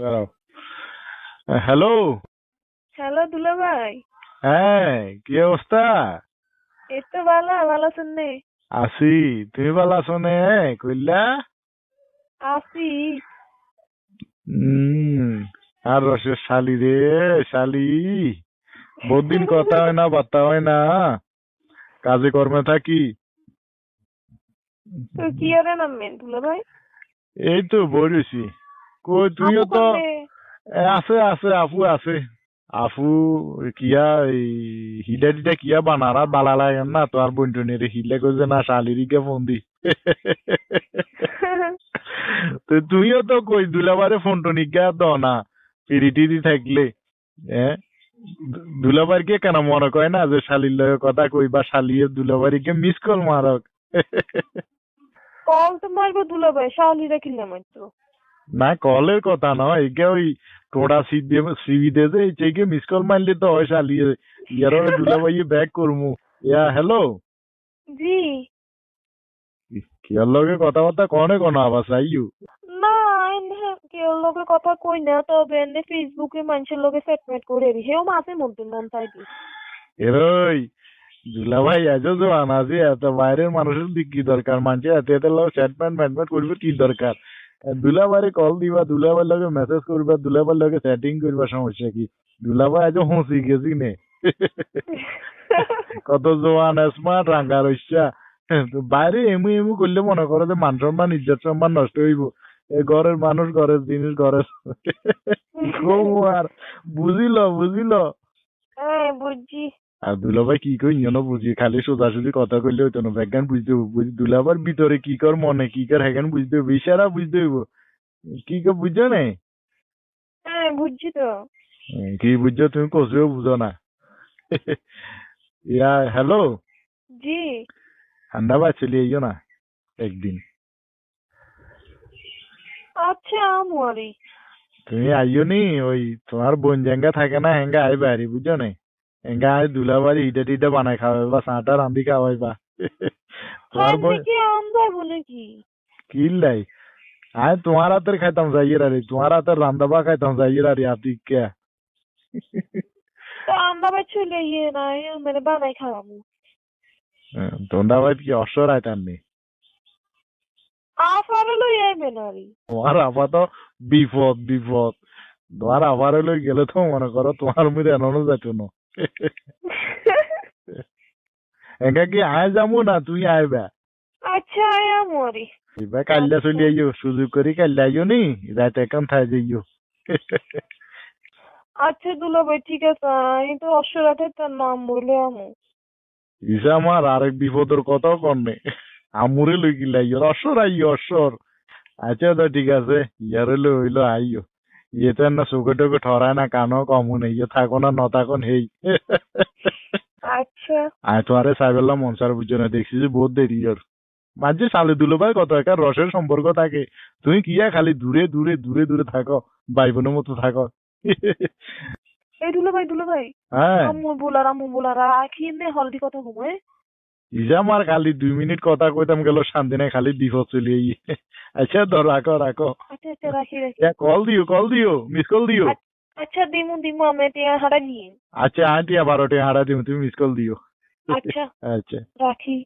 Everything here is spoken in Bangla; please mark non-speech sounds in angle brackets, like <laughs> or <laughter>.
দাঁড়াও। হ্যালো হ্যালো দুলা ভাই। হ্যাঁ কি অবস্থা? এই তো ভালো ভালো শুননে আছি তুমি ভালো আছো নে? কইলা? আসি আর রসের শালি রে শালি। বহুদিন কথা হয় না বার্তা হয় না। কাজে কর্মে থাকি। তো কি আরে নামবেন দুলা ভাই? এই তো বলেছি কই তুইও তো আছে আছে আপু আছে। আপু কিয়া এই হিলে টিলে কিয়া বানারা বালা লাগে না তো আর বন্টনের হিলে কইছে না শালিরিকে ফোন দি। তো তুইও তো কই দুলাবারে ফোন টোন ইগা দ না পিরিটি দি থাকলে হ্যাঁ দুলাবারকে কেন মনে কয় না যে শালির লগে কথা কই বা শালিয়ে দুলাবারিকে মিস কল মারক? কল তো মারবো দুলা ভাই শালিরা কিনলে মাত্র না কলের কথা নয় একে ওই টোড়া সিট সিবি দিয়ে যে চেকে মিস কল মারলে তো হয় শালিয়ে ইয়ার দুলাবাইয়ে ব্যাক করমু ইয়া হ্যালো জি কিয়ার লগে কথাবার্তা কনে কোন আবার চাইও না কেউ লোকের কথা কই না তবে এনে ফেসবুকে মানুষের লোকে সেটমেট করে দি সেও মাঝে মধ্যে মন চাইদি এরই দুলাভাই আজও যে আনাজি এত বাইরের মানুষের দিক কি দরকার মানছে এত এত লোক চ্যাটম্যান ম্যাটম্যাট করবে কি দরকার দুলাবারে কল দিবা দুলাবার লগে মেসেজ করবা দুলাবার লগে চ্যাটিং করবা সমস্যা কি? দুলাভাই আজও হুঁসি গেছি নে। <laughs> কত জোয়ান স্মার্ট রাঙ্গা রইসা। বাইরে এমু এমু করলে মনে করো যে মান সম্মান ইজ্জত সম্মান নষ্ট হইব। এ ঘরের মানুষ ঘরের জিনিস ঘরের <laughs> আর বুঝিল বুঝিল? হ্যাঁ বুঝছি। আর দুলাভাই কি কই ইয়নো বুঝি খালি সোজাসুজি কথা কইলে হইতো না। ব্যাজ্ঞান বুঝতে হইব বুঝ দুলাবার ভিতরে কি কর মনে কি কর হ্যাগান বুঝতে হইব ইশারা বুঝতে হইব। কি কর বুঝছ না হ্যাঁ বুঝছি তো। কি বুঝছ তুমি কোসেও বুঝো না। ইয়া হ্যালো? জি। ঠান্ডা বা চলে আইও না একদিন। আচ্ছা আমারই তুমি আইও নি ওই তোমার বোন জাঙ্গা থাকে না হেঙ্গা আইবা আরি বুঝছ না আই দুলাবারি ইটা টিটা বানাই খাওয়াইবা চাটা রান্ধি খাওয়াইবা তোমার বোন থেকে আম তোমার হাতের খাইতাম যাইয়ের আরে তোমার হাতের রান্দাবা খাইতাম যাইয়ের আরে আপনি কে তোমরা ভাই কি অসর আইতাম নি? বিপদ বিপদ। তোমার আবার গেলে তো মনে করো তোমার মধ্যে এনো যাইত না। একা কি আয় যাব না? তুই আইবা আচ্ছা আমারই এবার কাল্লা চলি আইও সুযোগ করি কাল্লা আইও নি? রাত এখন থাই যাইও। আচ্ছা দুলা ভাই ঠিক আছে আমি তো অশ্বরাতে তার নাম বলে আমু। ইসা আমার আরেক বিপদের কথাও কর্নে আমুরে লই গিলা ইয়র অসর আইও অসর আচ্ছা তো ঠিক আছে ইয়ারে হইল আইও। ইয়ে তো না চোখে টোকে ঠরায় না কানো কমু নেই ইয়ে থাকো না ন থাকো হেই আচ্ছা আয় তো আরে সাইবেল্লা মনসার বুঝছ না দেখছি যে বহুত দেরি ওর মাঝে সালে দুলো ভাই কত একটা রসের সম্পর্ক থাকে তুমি কিয়া খালি দূরে দূরে দূরে দূরে থাকো ভাই বোনের মতো থাকো এই দুলা ভাই দুলা ভাই হ্যাঁ আম্মু বলার আম্মু বলার রাখি নে হলদি কথা ঘুমায় ইজা আর খালি দুই মিনিট কথা কইতাম গেল শান্তি নাই খালি বিপদ চলি আচ্ছা তো রাখো রাখো কল দিও কল দিও মিস কল দিও। আচ্ছা দিমু দিমু আমি টিয়া হাড়া নিয়ে আচ্ছা আন্টি টিয়া হাড়া দিমু তুমি মিস কল দিও। আচ্ছা। আচ্ছা। রাখি